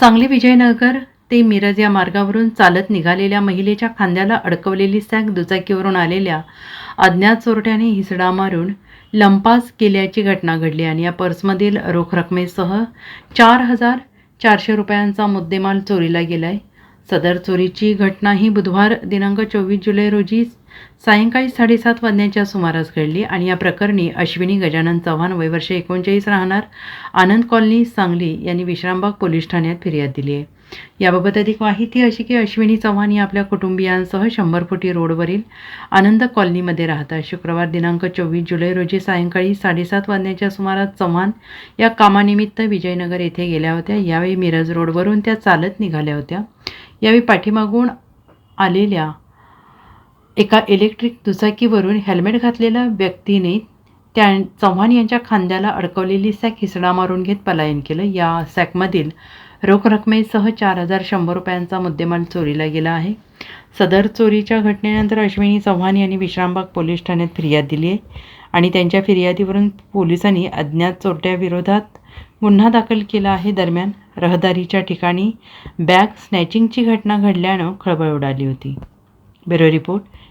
सांगली विजयनगर ते मिरज या मार्गावरून चालत निघालेल्या महिलेच्या खांद्याला अडकवलेली सॅक दुचाकीवरून आलेल्या अज्ञात चोरट्याने हिसडा मारून लंपास केल्याची घटना घडली आणि या पर्समधील रोख रकमेसह चार हजार चारशे रुपयांचा मुद्देमाल चोरीला गेलाय. सदर चोरीची घटना ही बुधवार दिनांक चोवीस जुलै रोजी सायंकाळी साडेसात वाजण्याच्या सुमारास घडली आणि या प्रकरणी अश्विनी गजानन चव्हाण वयवर्ष एकोणचाळीस राहणार. आनंद कॉलनी सांगली यांनी विश्रामबाग पोलीस ठाण्यात फिर्याद दिली आहे. याबाबत अधिक माहिती अशी की अश्विनी चव्हाण या आपल्या कुटुंबियांसह शंभर फुटी रोडवरील आनंद कॉलनीमध्ये राहतात. शुक्रवार दिनांक चोवीस जुलै रोजी सायंकाळी साडेसात वाजण्याच्या सुमारास चव्हाण या कामानिमित्त विजयनगर येथे गेल्या होत्या. यावेळी मिरज रोडवरून त्या चालत निघाल्या होत्या. यावेळी पाठीमागून आलेल्या एका इलेक्ट्रिक दुचाकीवरून हेल्मेट घातलेल्या व्यक्तीने त्या चव्हाण यांच्या खांद्याला अडकवलेली सॅक हिसडा मारून घेत पलायन केलं. या सॅकमधील रोख रकमेसह चार हजार शंभर रुपयांचा मुद्देमाल चोरीला गेला आहे. सदर चोरीच्या घटनेनंतर अश्विनी चव्हाण यांनी विश्रामबाग पोलीस ठाण्यात फिर्याद दिली आहे आणि त्यांच्या फिर्यादीवरून पोलिसांनी अज्ञात चोरट्याविरोधात गुन्हा दाखल केला आहे. दरम्यान रहदारीच्या ठिकाणी बॅग स्नॅचिंगची घटना घडल्यानं खळबळ उडाली होती. Bureau report